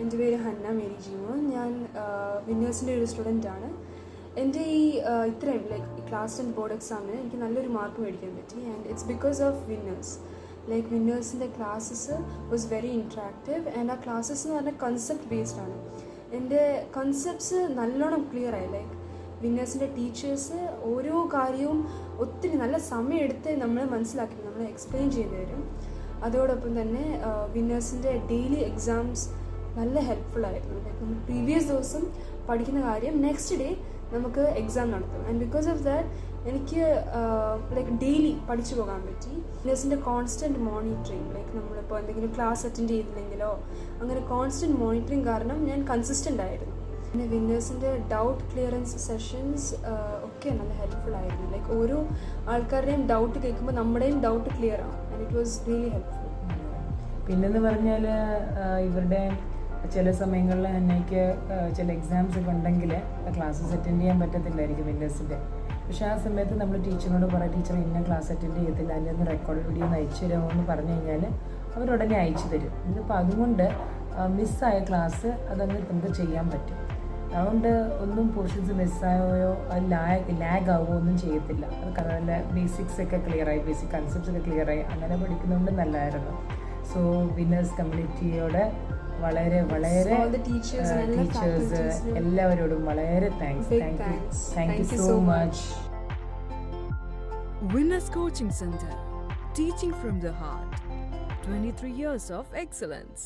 എന്റെ പേര് Hannah Mary ജീമോ ഞാൻ വിന്നേഴ്സിന്റെ ഒരു സ്റ്റുഡന്റ് ആണ് എന്റെ ഈ ഇത്രയും ലൈക്ക് ക്ലാസ് ടെൻ ബോർഡ് എക്സാമിന് എനിക്ക് നല്ലൊരു മാർക്ക് മേടിക്കാൻ പറ്റി. And it's because of winners. Like വിന്നേഴ്സിന്റെ classes was very interactive. And ആ ക്ലാസ്സസ് എന്ന് പറഞ്ഞാൽ കൺസെപ്റ്റ് ബേസ്ഡ് ആണ്. എന്റെ കൺസെപ്റ്റ്സ് നല്ലോണം ക്ലിയർ ആയി. ലൈക്ക് വിന്നേഴ്സിന്റെ ടീച്ചേഴ്സ് ഓരോ കാര്യവും ഒത്തിരി നല്ല സമയമെടുത്ത് നമ്മൾ മനസ്സിലാക്കി നമ്മൾ എക്സ്പ്ലെയിൻ ചെയ്തു തരും. അതോടൊപ്പം തന്നെ വിന്നേഴ്സിന്റെ ഡെയിലി എക്സാംസ് നല്ല ഹെൽപ്ഫുൾ ആയിരുന്നു. നമ്മൾ പ്രീവിയസ് ദിവസം പഠിക്കുന്ന കാര്യം നെക്സ്റ്റ് ഡേ നമുക്ക് എക്സാം നടത്തും. ആൻഡ് ബിക്കോസ് ഓഫ് ദാറ്റ് എനിക്ക് ലൈക്ക് ഡെയിലി പഠിച്ചു പോകാൻ പറ്റി. നേഴ്സിന്റെ കോൺസ്റ്റന്റ് മോണിറ്ററിങ് ലൈക്ക് നമ്മളിപ്പോൾ എന്തെങ്കിലും ക്ലാസ് അറ്റൻഡ് ചെയ്തില്ലെങ്കിലോ അങ്ങനെ കോൺസ്റ്റന്റ് മോണിറ്ററിങ് കാരണം ഞാൻ കൺസിസ്റ്റന്റ് ആയിരുന്നു. പിന്നെ വിന്നേഴ്സിന്റെ ഡൗട്ട് ക്ലിയറൻസ് സെഷൻസ് ഒക്കെ നല്ല ഹെൽപ്ഫുൾ ആയിരുന്നു. ലൈക്ക് ഓരോ ആൾക്കാരുടെയും ഡൗട്ട് കേൾക്കുമ്പോൾ നമ്മുടെയും ഡൗട്ട് ക്ലിയർ ആവും. And it was really helpful പിന്നെന്ന് പറഞ്ഞാൽ ഇവരുടെ ചില സമയങ്ങളിൽ എനിക്ക് ചില എക്സാംസ് ഒക്കെ ഉണ്ടെങ്കിൽ ക്ലാസ്സസ് അറ്റൻഡ് ചെയ്യാൻ പറ്റത്തില്ലായിരിക്കും വില്ലേഴ്സിന്റെ പക്ഷേ ആ സമയത്ത് നമ്മൾ ടീച്ചറിനോട് പറയാം ടീച്ചർ ഇന്ന ക്ലാസ് അറ്റൻഡ് ചെയ്യത്തില്ല അതിന്റെ ഒന്ന് റെക്കോർഡ് വീഡിയോ ഒന്ന് അയച്ചു തരുമോ? എന്ന് പറഞ്ഞു കഴിഞ്ഞാൽ അവരുടനെ അയച്ചു തരും. ഇതിപ്പോൾ അതുകൊണ്ട് മിസ്സായ ക്ലാസ് അതങ്ങ് നമുക്ക് ചെയ്യാൻ പറ്റും? അതുകൊണ്ട് ഒന്നും പോർഷൻസ് മിസ്സായോ ലാഗ് ലാഗ് ആവുമോ ഒന്നും ചെയ്യത്തില്ല. അത് ബേസിക്സ് ഒക്കെ ക്ലിയറായി ബേസിക് കൺസെപ്റ്റ്സ് ഒക്കെ ക്ലിയറായി അങ്ങനെ പഠിക്കുന്നതുകൊണ്ട് നല്ലതായിരുന്നു. സോ വിന്നേഴ്സ് കമ്മ്യൂണിറ്റിയോട് വളരെ വളരെ all the teachers and എല്ലാ ടീച്ചേഴ്സ് faculties നും എല്ലാവരോടും വളരെ thanks Big thank you thanks. Thank you Thank you so so much Winners Coaching Center, teaching from the heart. 23 years of excellence.